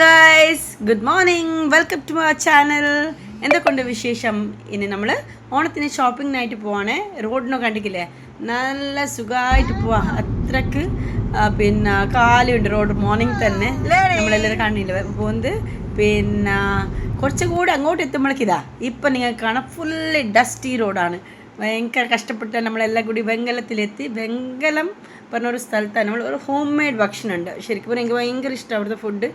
Guys good morning welcome to our channel എന്തൊക്കെയുണ്ട് വിശേഷം? ഇനി നമ്മൾ ഓണത്തിന് ഷോപ്പിങ്ങിനായിട്ട് പോവാണേ. റോഡിനോ കണ്ടിക്കില്ലേ നല്ല സുഖമായിട്ട് പോവാ. അത്രയ്ക്ക് പിന്നെ കാലുണ്ട് റോഡ് മോർണിംഗ് തന്നെ. നമ്മളെല്ലാവരും കാണില്ല പോകുന്നത്? പിന്നെ കുറച്ചും കൂടി അങ്ങോട്ട് എത്തുമ്പോഴേക്കിതാ ഇപ്പം നിങ്ങൾക്ക് കാണാം ഫുള്ള് ഡസ്റ്റി റോഡാണ് ഭയങ്കര കഷ്ടപ്പെട്ട് നമ്മളെല്ലാം കൂടി വെങ്കലത്തിലെത്തി. വെങ്കലം പറഞ്ഞ ഒരു സ്ഥലത്താണ്. നമ്മൾ ഒരു ഹോം മെയ്ഡ് ഭക്ഷണമുണ്ട്. ശരിക്കും പറഞ്ഞാൽ എനിക്ക് ഭയങ്കര ഇഷ്ടം അവിടുത്തെ ഫുഡ്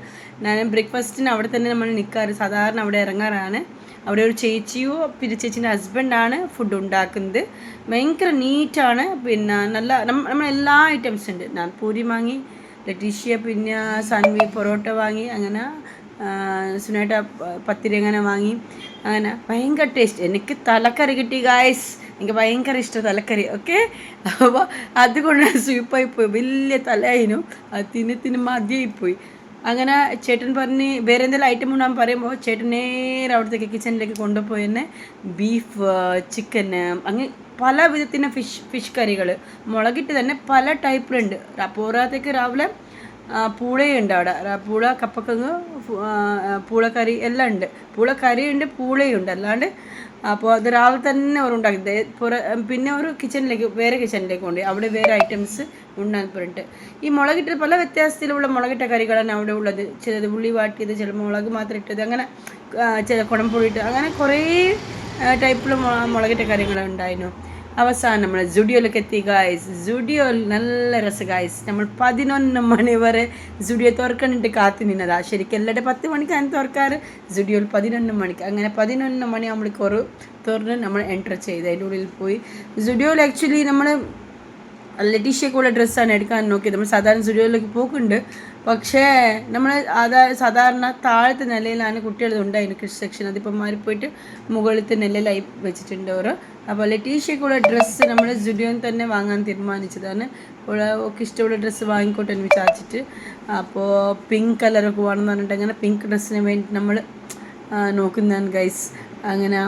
ഞാൻ ബ്രേക്ക്ഫാസ്റ്റിന് അവിടെ തന്നെ നമ്മൾ നിൽക്കാറ് സാധാരണ അവിടെ ഇറങ്ങാറാണ്. അവിടെ ഒരു ചേച്ചിയോ പിന്നെ ചേച്ചീന്റെ ഹസ്ബൻഡാണ് ഫുഡ് ഉണ്ടാക്കുന്നത്. ഭയങ്കര നീറ്റാണ് പിന്നെ നല്ല നമ്മ നമ്മളെല്ലാ ഐറ്റംസ് ഉണ്ട്. ഞാൻ പൂരി വാങ്ങി ലറ്റീഷ്യ പിന്നെ സൺവി പൊറോട്ട വാങ്ങി അങ്ങനെ സുനേട്ട പത്തിരി അങ്ങനെ വാങ്ങി അങ്ങനെ. ഭയങ്കര ടേസ്റ്റ് എനിക്ക് തലക്കറി കിട്ടി ഗായ്സ് എനിക്ക് ഭയങ്കര ഇഷ്ടം തലക്കറി ഓക്കെ അപ്പോൾ അതുകൊണ്ട് സ്വീപ്പായി പോയി. വലിയ തലയായിരുന്നു. അത് തിന്ന് തിന്ന് മതിയായിപ്പോയി. അങ്ങനെ ചേട്ടൻ പറഞ്ഞ് വേറെ എന്തെങ്കിലും ഐറ്റം ഉണ്ടാകും പറയുമ്പോൾ ചേട്ടൻ നേരെ അവിടുത്തെ കിച്ചണിലേക്ക് കൊണ്ടുപോയി തന്നെ ബീഫ് ചിക്കൻ അങ്ങനെ പല വിധത്തിന്റെ ഫിഷ് ഫിഷ് കറികൾ മുളകിട്ട് തന്നെ പല ടൈപ്പിലുണ്ട് പോരാത്തേക്ക് രാവിലെ പൂളയുണ്ട് അവിടെ. പൂള കപ്പക്കങ്ങ് പൂളക്കറി എല്ലാം ഉണ്ട്. പൂളക്കറിയുണ്ട് പൂളയുണ്ട്. അല്ലാണ്ട് അപ്പോൾ അത് രാവിലെ തന്നെ അവർ ഉണ്ടാക്കി. പുറേ പിന്നെ ഒരു കിച്ചണിലേക്ക് വേറെ കിച്ചണിലേക്ക് കൊണ്ട് അവിടെ വേറെ ഐറ്റംസ് ഉണ്ടാക്കിപ്പോയിട്ട് ഈ മുളകിട്ട പല വ്യത്യാസത്തിലുള്ള മുളകിട്ട കറികളാണ് അവിടെ ഉള്ളത്. ചിലത് ഉള്ളി വാട്ടിയത് ചില മുളക് മാത്രം ഇട്ടത് അങ്ങനെ ചില കുടംപൊടി ഇട്ടത് അങ്ങനെ കുറേ ടൈപ്പിലുള്ള മുളകിട്ട കറികൾ ഉണ്ടായിരുന്നു. അവസാനം നമ്മൾ ജുഡിയോയിലേക്ക് എത്തി ഗായ്സ് ജുഡിയോ നല്ല രസം ഗായ്സ് നമ്മൾ പതിനൊന്ന് മണി വരെ ജുഡിയോ തുറക്കണിട്ട് കാത്തു നിന്നതാ. ശരിക്കും എല്ലാവരുടെ പത്ത് മണിക്കാണ് തുറക്കാറ് ജുഡിയോയിൽ പതിനൊന്ന് മണിക്ക്. അങ്ങനെ പതിനൊന്ന് മണി നമ്മൾ കുറവ് തുറന്ന് നമ്മൾ എന്റർ ചെയ്ത് അതിന്റെ ഉള്ളിൽ പോയി. ജുഡിയോയിൽ ആക്ച്വലി നമ്മൾ ലറ്റീഷ്യക്കുള്ള ഡ്രസ്സാണ് എടുക്കാൻ നോക്കിയത്. നമ്മൾ സാധാരണ സ്റ്റുഡിയോയിലേക്ക് പോക്കുണ്ട്. പക്ഷേ നമ്മൾ അതാ സാധാരണ താഴത്തെ നിലയിലാണ് കുട്ടികളുണ്ട് ഉണ്ടായിരുന്നു കൃഷി സെക്ഷൻ അതിപ്പം അതിപ്പോൾ മാറിപ്പോയിട്ട് മുകളിലത്തെ നിലയിലായി വെച്ചിട്ടുണ്ട് ഓരോ അപ്പോൾ ലറ്റീഷ്യക്കുള്ള ഡ്രസ്സ് നമ്മൾ സ്റ്റുഡിയോയിൽ തന്നെ വാങ്ങാൻ തീരുമാനിച്ചതാണ്. അപ്പോൾ ഒക്കെ ഇഷ്ടമുള്ള ഡ്രസ്സ് വാങ്ങിക്കോട്ടെ എന്ന് വിചാരിച്ചിട്ട്. അപ്പോൾ പിങ്ക് കളറൊക്കെ വേണമെന്ന് പറഞ്ഞിട്ട് അങ്ങനെ പിങ്ക് ഡ്രസ്സിന് വേണ്ടി നമ്മൾ നോക്കുന്നതാണ് ഗൈസ് അങ്ങനെ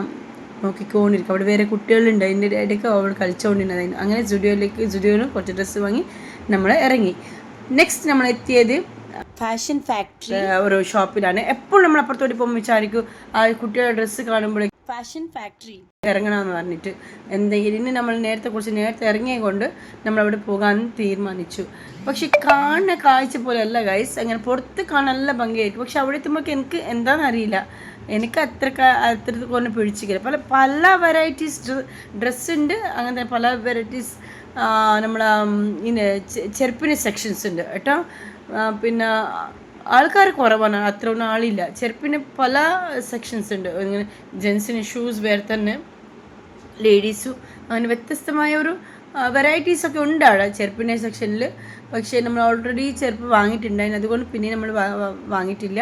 നോക്കിക്കൊണ്ടിരിക്കും. അവിടെ വേറെ കുട്ടികളുണ്ട്. അതിന്റെ ഇടയ്ക്ക് അവൾ കളിച്ചുകൊണ്ടിരുന്നതായിരുന്നു അങ്ങനെ സ്റ്റുഡിയോയിലേക്ക് സ്റ്റുഡിയോയിൽ കുറച്ച് ഡ്രസ്സ് വാങ്ങി നമ്മൾ ഇറങ്ങി. നെക്സ്റ്റ് നമ്മൾ എത്തിയത് ഫാഷൻ ഫാക്ടറി ഒരു ഷോപ്പിലാണ് എപ്പോഴും നമ്മൾ അപ്പുറത്തോട്ട് പോകുമ്പോൾ വിചാരിക്കും ആ കുട്ടികളുടെ ഡ്രസ്സ് കാണുമ്പോൾ ഫാഷൻ ഫാക്ടറി. ഇറങ്ങണമെന്ന് പറഞ്ഞിട്ട് എന്തെങ്കിലും നമ്മൾ നേരത്തെ കുറച്ച് നേരത്തെ ഇറങ്ങിയ കൊണ്ട് നമ്മൾ അവിടെ പോകാൻ തീരുമാനിച്ചു. പക്ഷെ കാണുന്ന കാഴ്ച പോലെയല്ല ഗൈസ് അങ്ങനെ പുറത്ത് കാണാൻ നല്ല ഭംഗിയായിരിക്കും പക്ഷെ അവിടെ എത്തുമ്പോൾ എനിക്ക് എന്താണെന്ന് അറിയില്ല. എനിക്ക് അത്ര അത്ര കൊണ്ട് പിടിച്ചിക്കില്ല പല പല വെറൈറ്റീസ് ഡ്രസ് ഉണ്ട്. അങ്ങനത്തെ പല വെറൈറ്റീസ് നമ്മളെ ഇങ്ങനെ ചെരുപ്പിന് സെക്ഷൻസ് ഉണ്ട്. കേട്ടോ? പിന്നെ ആൾക്കാർ കുറവാണ് അത്ര ഒന്നും ആളില്ല. ചെരുപ്പിന് പല സെക്ഷൻസ് ഉണ്ട്. ഇങ്ങനെ ജെൻസിന് ഷൂസ് വേറെ തന്നെ ലേഡീസും അങ്ങനെ വ്യത്യസ്തമായ ഒരു വെറൈറ്റീസ് ഒക്കെ ഉണ്ട് അവിടെ ചെരുപ്പിന്റെ സെക്ഷനിൽ പക്ഷേ നമ്മൾ ഓൾറെഡി ചെരുപ്പ് വാങ്ങിയിട്ടുണ്ടായിരുന്നു. അതുകൊണ്ട് പിന്നെ നമ്മൾ വാങ്ങിയിട്ടില്ല.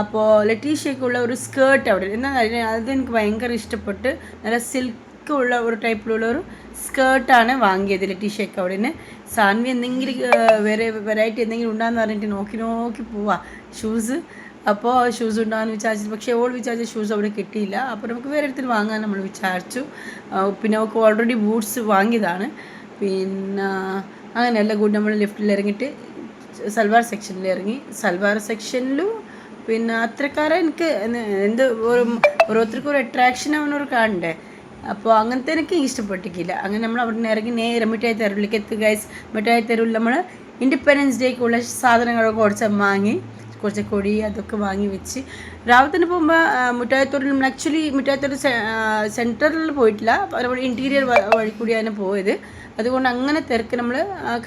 അപ്പോൾ ലറ്റീഷ്യക്കുള്ള ഒരു സ്കേർട്ട് അവിടെ. എന്നാൽ അതെനിക്ക് അത് ഭയങ്കര ഇഷ്ടപ്പെട്ട് നല്ല സിൽക്ക് ഉള്ള ഒരു ടൈപ്പിലുള്ള ഒരു സ്കേർട്ടാണ് വാങ്ങിയത് ലറ്റീഷ്യക്ക് അവിടെ നിന്ന് സാൻവി എന്തെങ്കിലും വേറെ വെറൈറ്റി എന്തെങ്കിലും ഉണ്ടാന്ന് പറഞ്ഞിട്ട് നോക്കി നോക്കി പോവാ ഷൂസ്. അപ്പോൾ ഷൂസ് ഉണ്ടാകാന്ന് വിചാരിച്ചു പക്ഷേ ഓൾ വിചാരിച്ച ഷൂസ് അവിടെ കിട്ടിയില്ല. അപ്പോൾ നമുക്ക് വേറെ ഇടത്തിൽ വാങ്ങാൻ നമ്മൾ വിചാരിച്ചു. പിന്നെ അവൾക്ക് ഓൾറെഡി ബൂട്ട്സ് വാങ്ങിയതാണ്. പിന്നെ അങ്ങനെയല്ല കൂടി നമ്മൾ ലിഫ്റ്റിൽ ഇറങ്ങിയിട്ട് സൽവാർ സെക്ഷനിൽ ഇറങ്ങി. സൽവാർ സെക്ഷനിലും പിന്നെ അത്രക്കാരെ എനിക്ക് എന്ത് ഒരു ഓരോരുത്തർക്കും ഒരു അട്രാക്ഷൻ അവനോട് കാണണ്ടേ? അപ്പോൾ അങ്ങനത്തെ എനിക്ക് ഇഷ്ടപ്പെട്ടിട്ടില്ല. അങ്ങനെ നമ്മൾ അവിടെ നിന്ന് ഇറങ്ങി നേരെ മിഠായി തെരുവിലേക്ക് എത്തുക മിഠായി തെരുവിൽ നമ്മൾ ഇൻഡിപെൻഡൻസ് ഡേക്കുള്ള സാധനങ്ങളൊക്കെ കുറച്ച് വാങ്ങി കുറച്ച് കൊടി അതൊക്കെ വാങ്ങി വെച്ച്. രാവിലെ തന്നെ പോകുമ്പോൾ മിഠായിത്തോടിൽ നമ്മൾ ആക്ച്വലി മിഠായിത്തോട് സെന്ററിൽ പോയിട്ടില്ല. നമ്മൾ ഇന്റീരിയർ വഴി കൂടിയാണ് പോയത്. അതുകൊണ്ട് അങ്ങനെ തിരക്ക് നമ്മൾ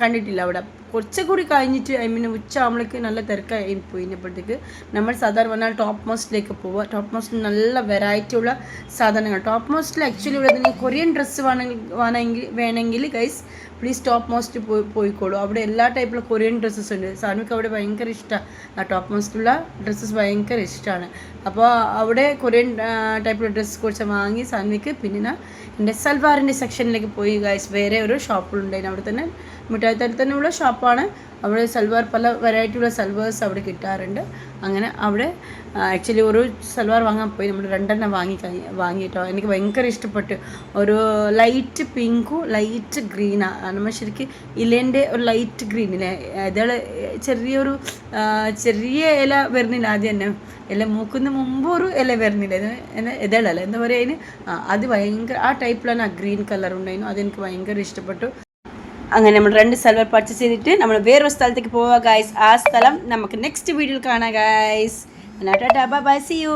കണ്ടിട്ടില്ല അവിടെ. കുറച്ചുകൂടി കഴിഞ്ഞിട്ട് ഐ മീൻ ഉച്ച ആകുമ്പോഴേക്ക് നല്ല തിരക്കായി പോയിപ്പോഴത്തേക്ക് നമ്മൾ സാധാരണ പറഞ്ഞാൽ ടോപ്പ് മോസ്റ്റിലേക്ക് പോവുക. ടോപ്പ് മോസ്റ്റിൽ നല്ല വെറൈറ്റി ഉള്ള സാധനങ്ങൾ. ടോപ്പ് മോസ്റ്റിൽ ആക്ച്വലി ഇവിടെ കൊറിയൻ ഡ്രസ്സ് വേണമെങ്കിൽ വേണമെങ്കിൽ വേണമെങ്കിൽ ഗൈസ് പ്ലീസ് ടോപ്പ് മോസ്റ്റ് പോയി പോയിക്കോളൂ. അവിടെ എല്ലാ ടൈപ്പിലുള്ള കൊറിയൻ ഡ്രസ്സസ് ഉണ്ട്. സാനുക്ക് അവിടെ ഭയങ്കര ഇഷ്ടമാണ് ആ ടോപ്പ് മോസ്റ്റുള്ള ഡ്രസ്സസ് ഭയങ്കര ഇഷ്ടമാണ് അപ്പോൾ അവിടെ കൊറിയൻ ടൈപ്പിലുള്ള ഡ്രസ്സ് കുറച്ച് വാങ്ങി സാൻവിക്ക് പിന്നെ എന്റെ സൽവാറിന്റെ സെക്ഷനിലേക്ക് പോയി ഗൈസ് വേറെ ഒരു ഷോപ്പുണ്ടായിരുന്നു അവിടെ തന്നെ മിഠായി ഉള്ള ഷോപ്പാണ് അവിടെ സൽവാർ പല വെറൈറ്റിയുള്ള സൽവേഴ്സ് അവിടെ കിട്ടാറുണ്ട്. അങ്ങനെ അവിടെ ആക്ച്വലി ഒരു സൽവാർ വാങ്ങാൻ പോയി. നമ്മൾ രണ്ടെണ്ണം വാങ്ങി വാങ്ങിയിട്ടോ. എനിക്ക് ഭയങ്കര ഇഷ്ടപ്പെട്ട്. ഒരു ലൈറ്റ് പിങ്കും ലൈറ്റ് ഗ്രീനാണ് നമ്മൾ ശരിക്കും ഇലേന്റെ ഒരു ലൈറ്റ് ഗ്രീൻ ഇല്ലേ ഇതൾ ചെറിയൊരു ചെറിയ ഇല വരുന്നില്ല ആദ്യം തന്നെ. ഇല മൂക്കുന്ന മുമ്പ് ഒരു ഇല വരുന്നില്ല. ഇത് ഇതളല്ല? എന്താ പറയുക അതിന്? അത് ഭയങ്കര ആ ടൈപ്പിലാണ് ആ ഗ്രീൻ കളർ ഉണ്ടായിരുന്നു. അതെനിക്ക് ഭയങ്കര ഇഷ്ടപ്പെട്ടു. അങ്ങനെ നമ്മൾ രണ്ട് സൽവാർ പർച്ചേസ് ചെയ്തിട്ട് നമ്മൾ വേറൊരു സ്ഥലത്തേക്ക് പോവുക ഗൈസ് ആ സ്ഥലം നമുക്ക് നെക്സ്റ്റ് വീഡിയോയിൽ കാണാം ഗൈസ് ടാറ്റാ ബൈ സി യു